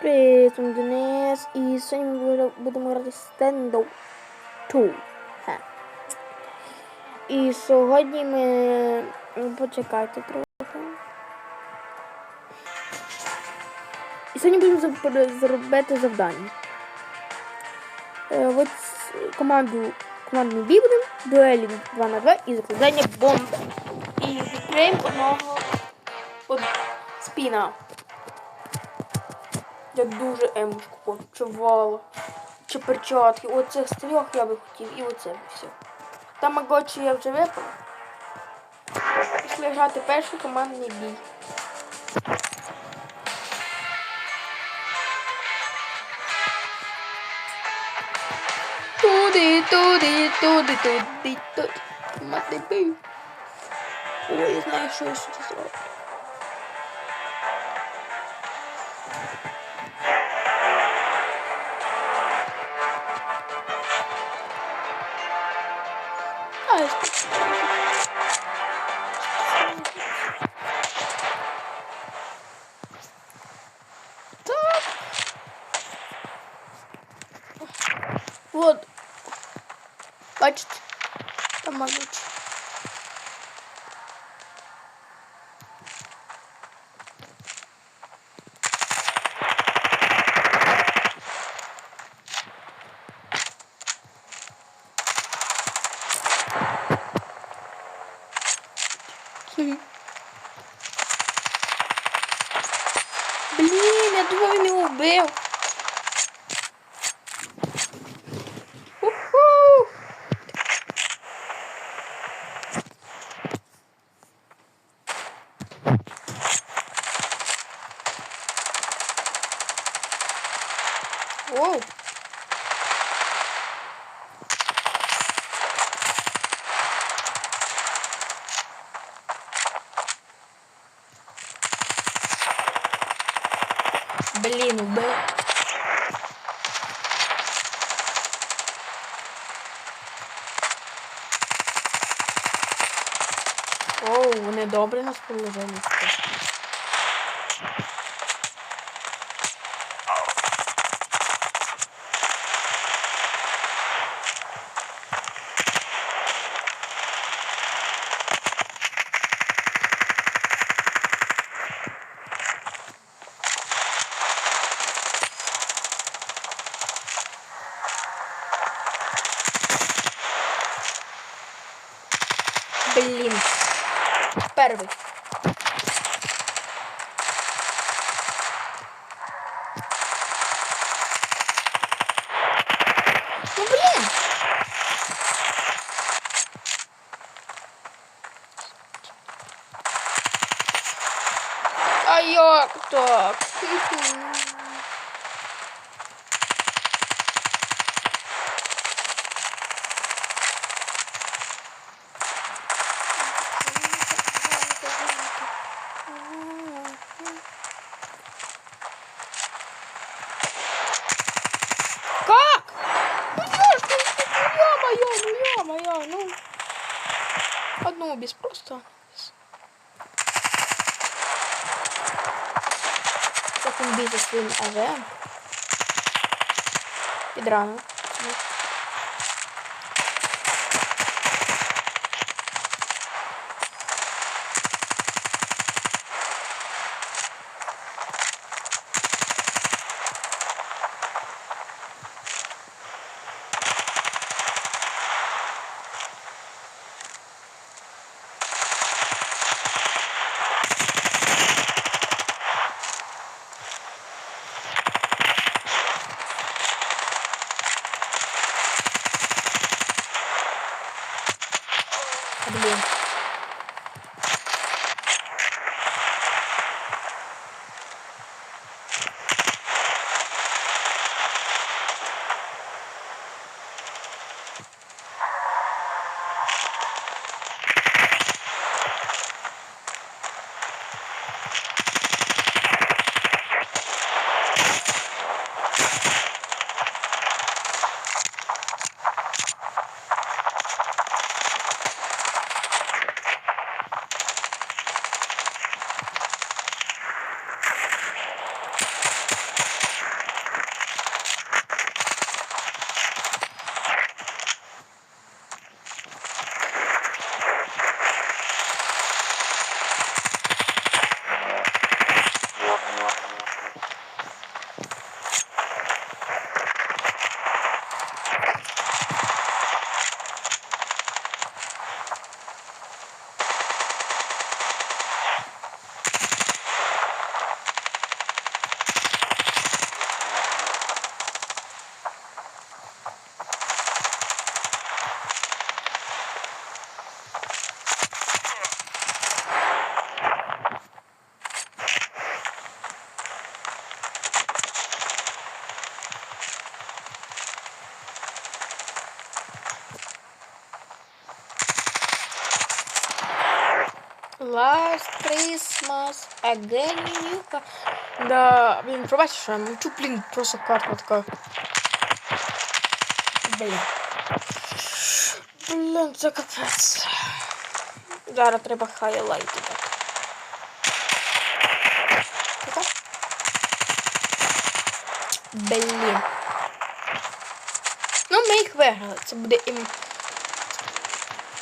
Привіт, я Денис. І сьогодні ми буде- будемо грати стендоп 2. Ха. І сьогодні ми. м, Почекайте трохи. І сьогодні будемо зробити завдання. Е, От команду командний бій будемо, дуелі 2 на 2 і закладання бомби. І відкриємо одного од... спіна. Я дуже емочку почувала. Чи перчатки. Оцих з трьох я би хотів і оце все. Тамагочі я вже випав. Пішли грати перший командний бій. Туди, туди, туди, туди, туди. Командний бій. Ой, я знаю, що я сюди зроблю. Я. Так. Вот. Бачите? Там могучий. Блін, я думав, він його Оу, вони добре нас положили. Блін. Перший. Ну блін. Так? Без просто. Як він бійся своїм АВ. Підрано. Last Christmas again you. Да, блін, пробачте, що я мовчу, блін, просто картка така. Блін. Блін, це капець. Зараз треба хайлайти. Блін. Ну, ми їх виграли. Це буде ім.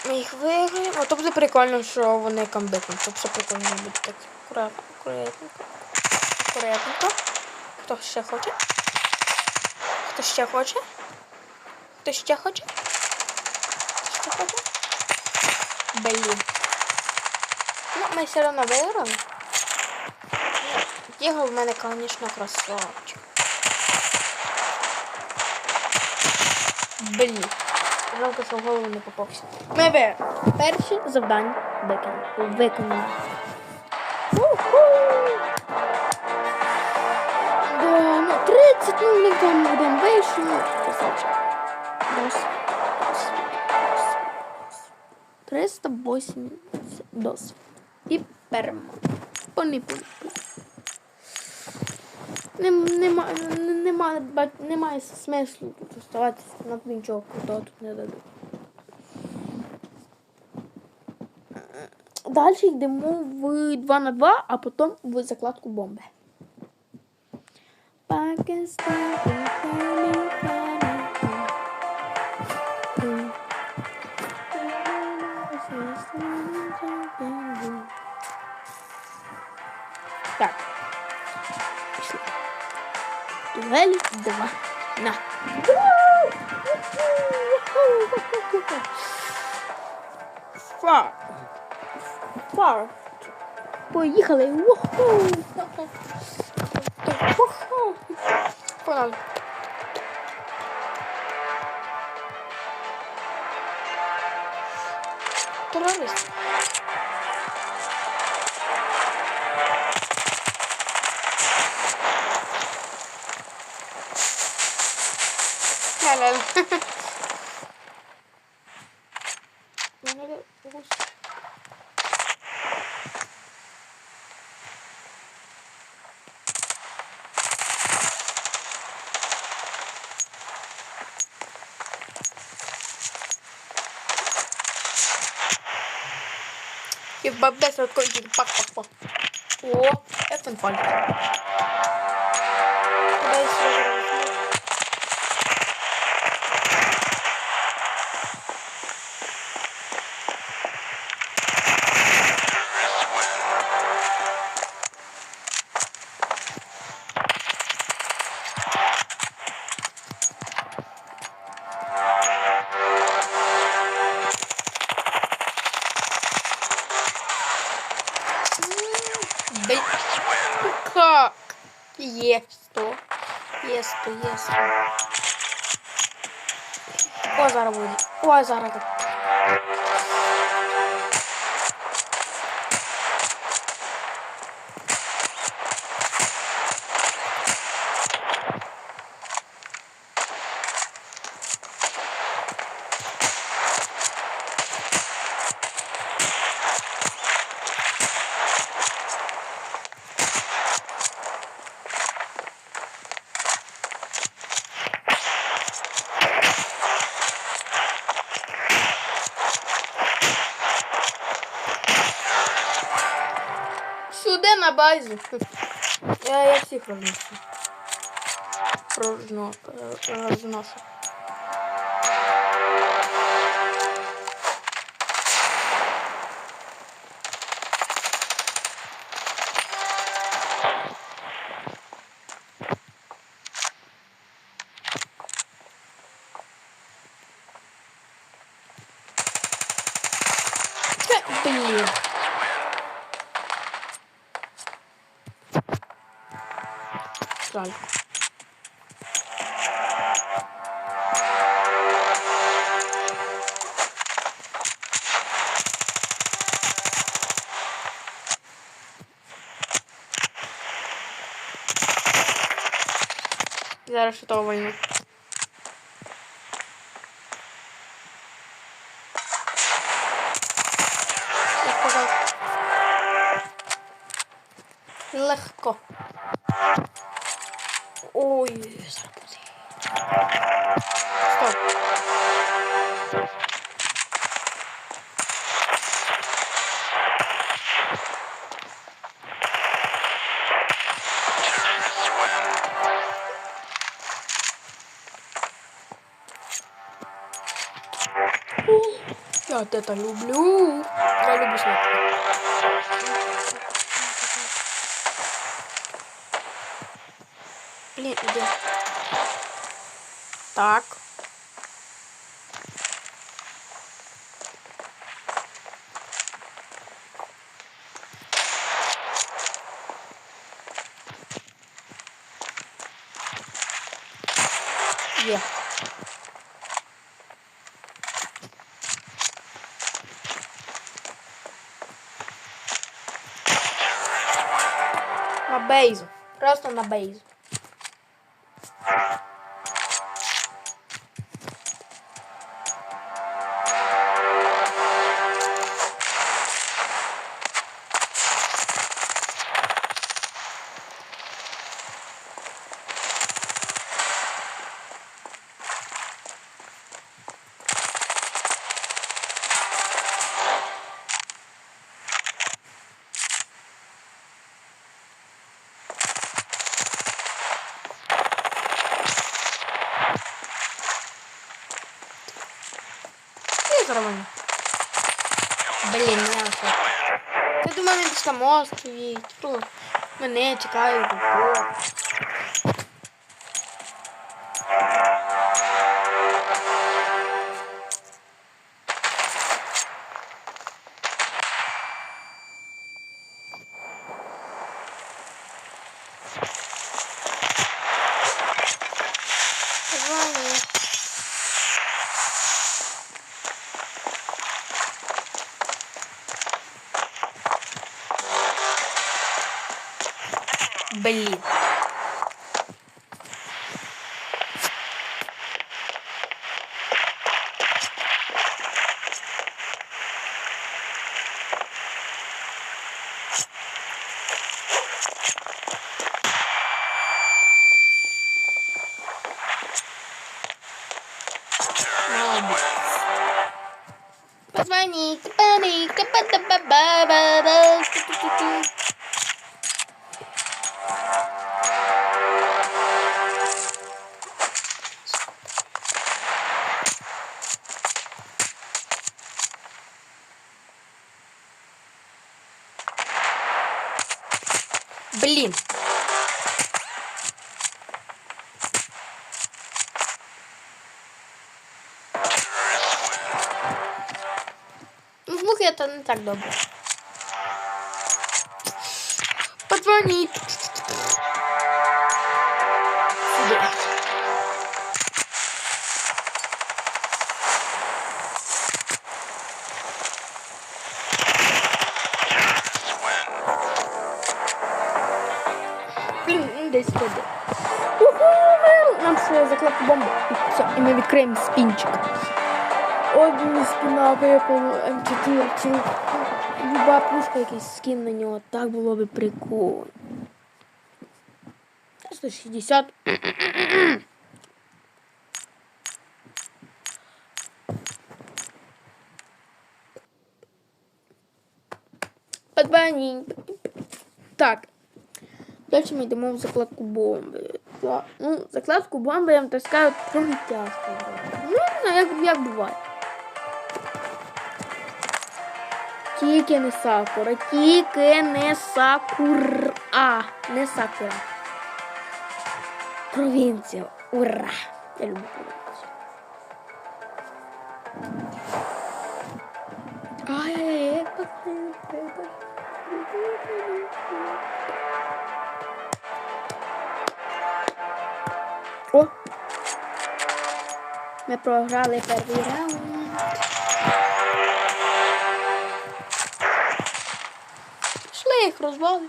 Ми їх виграємо. То буде прикольно, що вони камбекнуть. Все прикольно буде так. Акуратно, акуратненько. Хто ще хоче? Хто ще хоче? Хто ще хоче? Хто ще хоче? Блін. Ну, ми все одно виграли. Діго в мене, звісно, красавчик. Блін. Жалко, що в голову не попався. Ми перші завдання виконали. Виконали. Да, ну, 30 ну, там будемо вийшли. Красавчик. Дос. Дос. Дос. 380 дос. І перемога. Поні, поні, поні. Нем- Нема, нема, немає смислу тут оставатися, нам нічого крутого тут не дадуть. Далі йдемо в 2 на 2, а потім в закладку бомби. Пакистан, Дуель 2 на. Фар. Фар. Поїхали. Уху. Уху. Погнали. Терорист. Ля-ля-ля. Мене гусь. І в бабдесі от коли пак-пак-пак. О, Ефенфаль. Куди О, зараз буде. Ой, зараз. Буде. На базі? Я, я всіх розношу. Розно, е, розношу. что ли? Зараз що того войну. Легко. Легко. Стоп. Я от это люблю. Я люблю сладкое. Так. Є. На бейзу. Просто на бейзу. mostro e, tipo, manete cai do corpo. Блин. Ну, в мухе это не так І ми відкриємо спінчик. Одні спина випала М4 чи люба пушка якийсь скін на нього. Так було би прикольно. 160. Подбані. Так. Далі ми йдемо в закладку бомби. Ла- Ну, закладку так скажу трохи тяжко. Ну, як, як буває. Тільки не сакура, тільки не сакура. Не сакура. Провінція. Ура! Я люблю провінцію. Ай-яй-яй, Ми програли перший раунд. Шли їх розвали.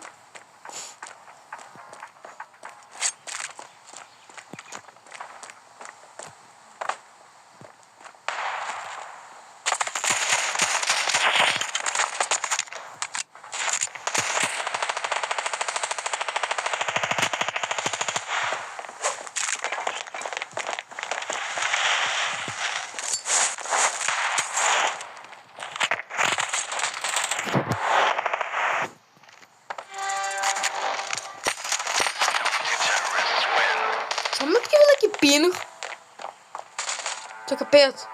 Це капець.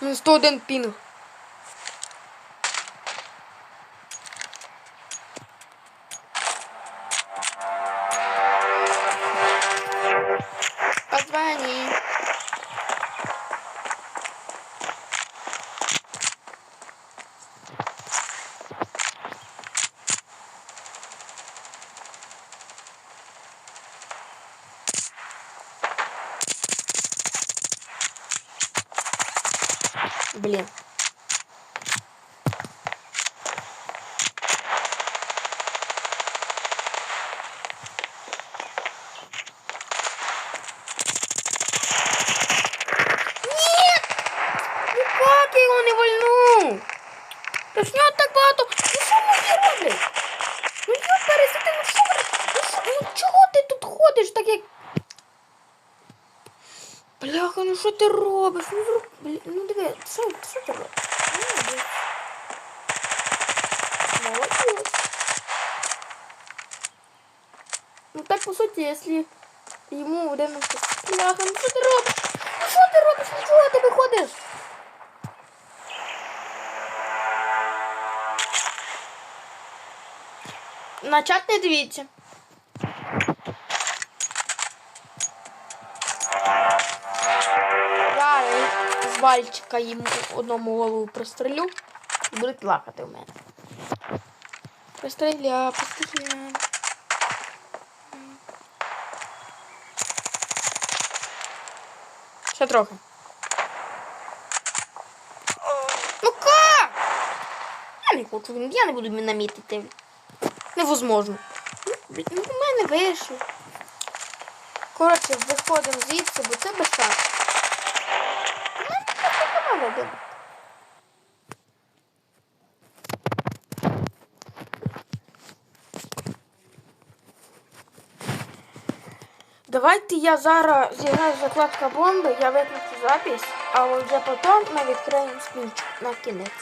У мене 101 пінг. Позвони. Блин. Нет! Ну как я його не вальну? Та ж в нього так багато. Ну що мої роблять? Ну я пересити, ну що ви? Ну, що- ну чого ти тут ходиш так як. Бляха, ну що ти робиш? Ну, зроб... Бля... ну диви, що, що ти робиш? Молодець. Молодець. Ну так по суті, якщо йому один Бляха, ну що ти робиш? Ну що ти робиш? Ну чого ти? На чат не дивіться. Я з вальчика йому одному голову пристрелю і буде плакати в мене. Пристреля, пристреля. Ще трохи. Ну как? Я не хочу, я не буду намітити. Невозможно. У Ну, мене вийшло. Коротше, виходимо звідси, бо це без шансу. У мене просто канал один. Давайте я зараз зіграю закладка бомби, я виключу запись, а вже потім ми відкриємо скінчик на кінець.